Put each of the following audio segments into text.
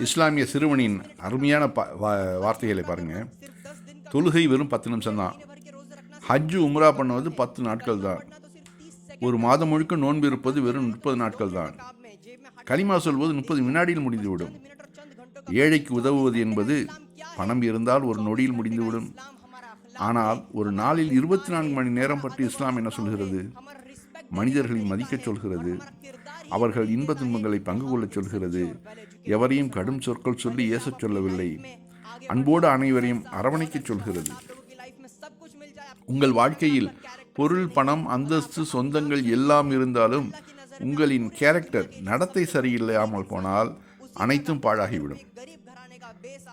இஸ்லாமிய சிறுவனின் அருமையான வா- வார்த்தைகளை பாருங்கள் தொழுகை வெறும் பத்து நிமிஷம்தான். ஹஜ்ஜு உம்ரா பண்ணுவது பத்து நாட்கள் தான் ஒரு மாதம் முழுக்க நோன்பு இருப்பது வெறும் முப்பது நாட்கள் தான் கலிமா சொல்வது முப்பது வினாடியில் முடிந்துவிடும். ஏழைக்கு உதவுவது என்பது பணம் இருந்தால் ஒரு நொடியில் முடிந்துவிடும். ஆனால் ஒரு நாளில் இருபத்தி நான்கு மணி நேரம் பற்றி இஸ்லாம் என்ன சொல்கிறது? மனிதர்களை மதிக்கச் சொல்கிறது. அவர்கள் இன்ப துன்பங்களை பங்கு கொள்ளச் சொல்கிறது. எவரையும் கடும் சொற்கள் சொல்லி ஏசச் சொல்லவில்லை. அன்போடு அனைவரையும் அரவணைக்கச் சொல்கிறது. உங்கள் வாழ்க்கையில் பொருள் பணம் அந்தஸ்து சொந்தங்கள் எல்லாம் இருந்தாலும் உங்களின் கேரக்டர் நடத்தை சரியில்லாமல் போனால் அனைத்தும் பாழாகிவிடும்.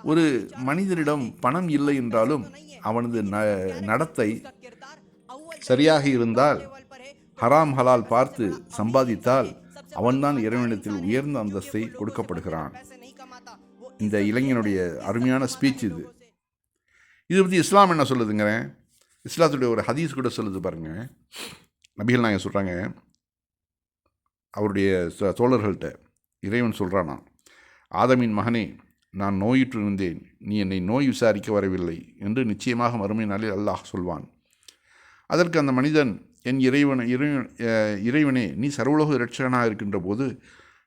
ஒரு மனிதனிடம் பணம் இல்லை என்றாலும் அவனது ந- நடத்தை சரியாக இருந்தால் ஹராம் ஹலால் பார்த்து சம்பாதித்தால் அவன்தான் இறைவனிடத்தில் உயர்ந்த அந்தஸ்தை கொடுக்கப்படுகிறான். இந்த இளைஞனுடைய அருமையான ஸ்பீச் இது. இதை பற்றி இஸ்லாம் என்ன சொல்லுதுங்கிறேன் இஸ்லாத்துடைய ஒரு ஹதீஸ் கூட சொல்லுது பாருங்கள் நபிகள் நாங்கள் சொல்கிறாங்க அவருடைய தோழர்கள்ட்ட இறைவன் சொல்கிறானா ஆதமின் மகனே நான் நோயுற்று இருந்தேன். நீ என்னை நோய் விசாரிக்க வரவில்லை என்று நிச்சயமாக மறுமை நாளில் அல்லாஹ் சொல்வான். அதற்கு அந்த மனிதன் என் இறைவனை இறைவன் இறைவனே நீ சர்வலோக இரட்சகனாக இருக்கின்ற போது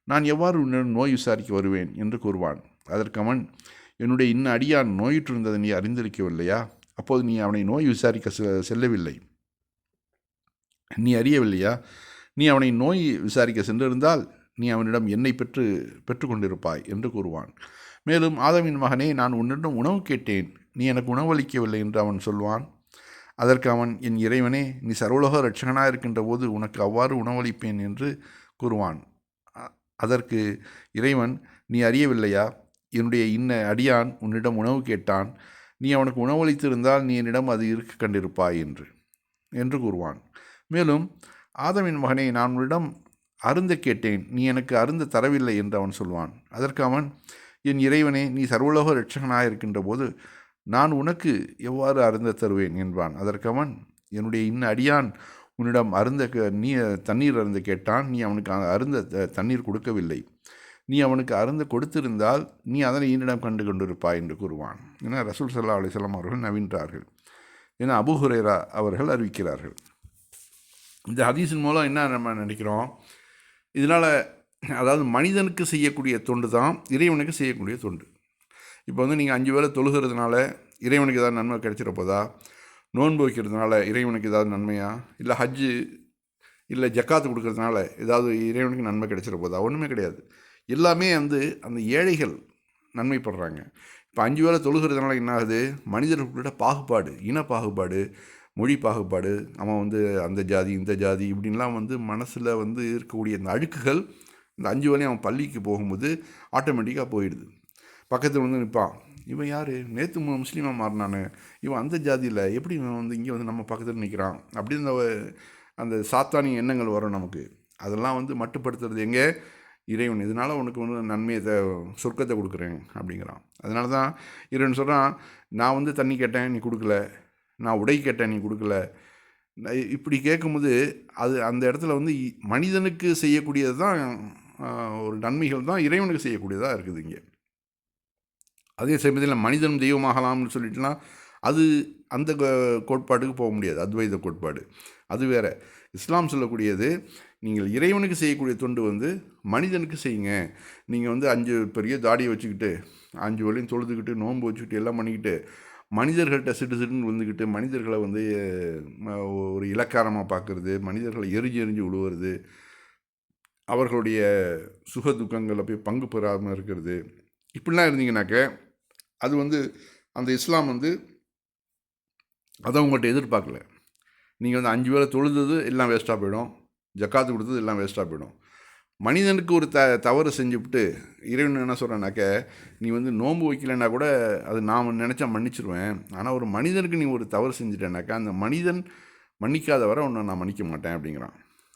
நான் எவ்வாறு உன்னிடம் நோய் விசாரிக்க வருவேன் என்று கூறுவான். அதற்கு அவன் என்னுடைய இன்ன அடியான் நோயிற்றிருந்ததை நீ அறிந்திருக்கவில்லையா? அப்போது நீ அவனை நோய் விசாரிக்க செ- செல்லவில்லை. நீ அறியவில்லையா? நீ அவனை நோய் விசாரிக்க சென்றிருந்தால் நீ அவனிடம் என்னை பெற்று பெற்றுக்கொண்டிருப்பாய் என்று கூறுவான். மேலும் ஆதவின் மகனே நான் உன்னிடம் உணவு கேட்டேன். நீ எனக்கு உணவளிக்கவில்லை என்று அவன் சொல்வான். அதற்கு அவன் என் இறைவனே நீ சர்வலோக ரட்சகனாக இருக்கின்ற போது உனக்கு அவ்வாறு உணவளிப்பேன் என்று கூறுவான். அதற்கு இறைவன் நீ அறியவில்லையா? என்னுடைய இன்ன அடியான் உன்னிடம் உணவு கேட்டான். நீ அவனுக்கு உணவளித்திருந்தால் நீ என்னிடம் அது இருக்க கண்டிருப்பாய் என்று என்று கூறுவான். மேலும் ஆதமின் மகனே நான் உன்னிடம் அருந்த கேட்டேன். நீ எனக்கு அருந்த தரவில்லை என்று அவன் சொல்வான். அதற்கு அவன் என் இறைவனே நீ சர்வலோக ரட்சகனாக இருக்கின்ற போது நான் உனக்கு எவ்வாறு அருந்த தருவேன் என்பான். அதற்கு அவன் என்னுடைய இன்ன அடியான் உன்னிடம் அருந்த க- நீ தண்ணீர் அருந்த கேட்டான். நீ அவனுக்கு அருந்த த- தண்ணீர் கொடுக்கவில்லை. நீ அவனுக்கு அருந்த கொடுத்திருந்தால் நீ அதனை என்னிடம் கண்டு கொண்டிருப்பாய் என்று கூறுவான். என ரசூல் சல்லா அலிஸ்லாம் அவர்கள் நவின்றார்கள். என அபுஹுரேரா அவர்கள் அறிவிக்கிறார்கள். இந்த ஹதீஸின் மூலம் என்ன நம்ம நினைக்கிறோம்? இதனால் அதாவது மனிதனுக்கு செய்யக்கூடிய தொண்டு தான் இறைவனுக்கு செய்யக்கூடிய தொண்டு. இப்போ வந்து நீங்கள் அஞ்சு வேளை தொழுகிறதுனால இறைவனுக்கு ஏதாவது நன்மை கிடைச்சிட போதா? நோன்பு வைக்கிறதுனால இறைவனுக்கு ஏதாவது நன்மையா? இல்லை ஹஜ்ஜு இல்லை ஜக்காத்து கொடுக்கறதுனால ஏதாவது இறைவனுக்கு நன்மை கிடைச்சிட போதா? ஒன்றுமே கிடையாது. எல்லாமே வந்து அந்த ஏழைகள் நன்மைப்படுறாங்க. இப்போ அஞ்சு வேளை தொழுகிறதுனால என்ன ஆகுது? மனிதர்களுடைய பாகுபாடு இன பாகுபாடு மொழி பாகுபாடு அவன் வந்து அந்த ஜாதி இந்த ஜாதி இப்படின்லாம் வந்து மனசில் வந்து இருக்கக்கூடிய இந்த அழுக்குகள் இந்த அஞ்சு வேலையும் அவன் பள்ளிக்கு போகும்போது ஆட்டோமேட்டிக்காக போயிடுது. பக்கத்தில் வந்து நிற்பான் இவன் யார்? நேற்று முஸ்லீமாக மாறினானு. இவன் அந்த ஜாதியில் எப்படி இவன் வந்து இங்கே வந்து நம்ம பக்கத்தில் நிற்கிறான் அப்படின்ற அந்த அந்த சாத்தானி எண்ணங்கள் வரும் நமக்கு. அதெல்லாம் வந்து மட்டுப்படுத்துறது எங்கே? இறைவன். இதனால் உனக்கு வந்து நன்மையை த சொர்க்கத்தை கொடுக்குறேன் அப்படிங்கிறான். அதனால தான் இறைவன் சொல்கிறான் நான் வந்து தண்ணி கேட்டேன் நீ கொடுக்கல. நான் உடை கேட்டேன் நீ கொடுக்கல. நான் இப்படி கேட்கும்போது அது அந்த இடத்துல வந்து இ- மனிதனுக்கு செய்யக்கூடியது தான் ஒரு நன்மைகள் தான் இறைவனுக்கு செய்யக்கூடியதாக இருக்குது இங்கே. அதே சமயத்தில் மனிதன் தெய்வமாகலாம்னு சொல்லிட்டுனா அது அந்த கோட்பாட்டுக்கு போக முடியாது. அத்வைத கோட்பாடு. அது வேற. இஸ்லாம் சொல்லக்கூடியது நீங்கள் இறைவனுக்கு செய்யக்கூடிய தொண்டு வந்து மனிதனுக்கு செய்யுங்க. நீங்கள் வந்து அஞ்சு பெரிய தாடியை வச்சுக்கிட்டு அஞ்சு வழியும் தொழுதுகிட்டு நோன்பு வச்சுக்கிட்டு எல்லாம் பண்ணிக்கிட்டு மனிதர்கள்ட்ட சிட்டு சிட்டுன்னு வந்துக்கிட்டு மனிதர்களை வந்து ஒரு இலக்காரமாக பார்க்குறது மனிதர்களை எரிஞ்சு எரிஞ்சு விழுவுறது அவர்களுடைய சுக துக்கங்களில் போய் பங்கு பெறாமல் இருக்கிறது. இப்படிலாம் இருந்தீங்கன்னாக்க அது வந்து அந்த இஸ்லாம் வந்து அதை உங்கள்கிட்ட எதிர்பார்க்கல. நீங்கள் வந்து அஞ்சு வேளை தொழுதது எல்லாம் வேஸ்ட்டாக போயிடும். ஜக்காத்து கொடுத்தது எல்லாம் வேஸ்ட்டாக போயிடும். மனிதனுக்கு ஒரு த தவறு செஞ்சுவிட்டு இறைவன் என்ன சொல்கிறேன்னாக்க நீ வந்து நோன்பு வைக்கலைன்னா கூட அது நான் நினச்சா மன்னிச்சிருவேன். ஆனால் ஒரு மனிதனுக்கு நீ ஒரு தவறு செஞ்சுட்டேனாக்கா அந்த மனிதன் மன்னிக்காத வரை உன்னை நான் மன்னிக்க மாட்டேன் அப்படிங்கிறான்.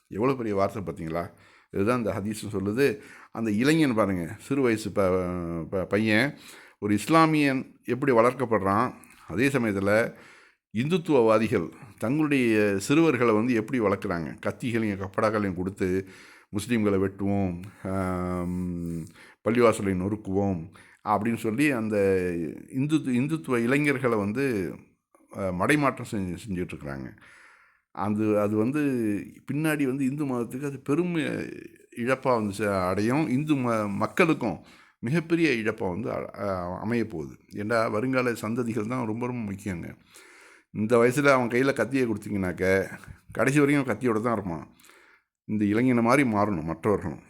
எவ்வளோ பெரிய வார்த்தை பார்த்தீங்களா? இதுதான் இந்த ஹதீஸும் சொல்லுது. அந்த இளைஞன் பாருங்கள் சிறு வயசு ப ப- பையன் ஒரு இஸ்லாமியன் எப்படி வளர்க்கப்படுறான்? அதே சமயத்தில் இந்துத்துவவாதிகள் தங்களுடைய சிறுவர்களை வந்து எப்படி வளர்க்குறாங்க? கத்திகளையும் கப்படாக்களையும் கொடுத்து முஸ்லீம்களை வெட்டுவோம் பள்ளிவாசலை நொறுக்குவோம் அப்படின்னு சொல்லி அந்த இந்து இந்துத்துவ இளைஞர்களை வந்து மடைமாற்றம் செஞ்சு செஞ்சிட்ருக்குறாங்க. அது அது வந்து பின்னாடி வந்து இந்து மதத்துக்கு அது பெரும் இழப்பாக வந்து அடையும். இந்து ம மக்களுக்கும் மிகப்பெரிய இழப்பாக வந்து அமைய போகுது. ஏன்னா வருங்கால சந்ததிகள் தான் ரொம்ப ரொம்ப முக்கியங்க. இந்த வயசில் அவன் கையில் கத்தியை கொடுத்தீங்கனாக்க கடைசி வரைக்கும் கத்தியோட தான் இருப்பான். இந்த இளைஞனை மாதிரி மாறணும் மற்றவர்களும்.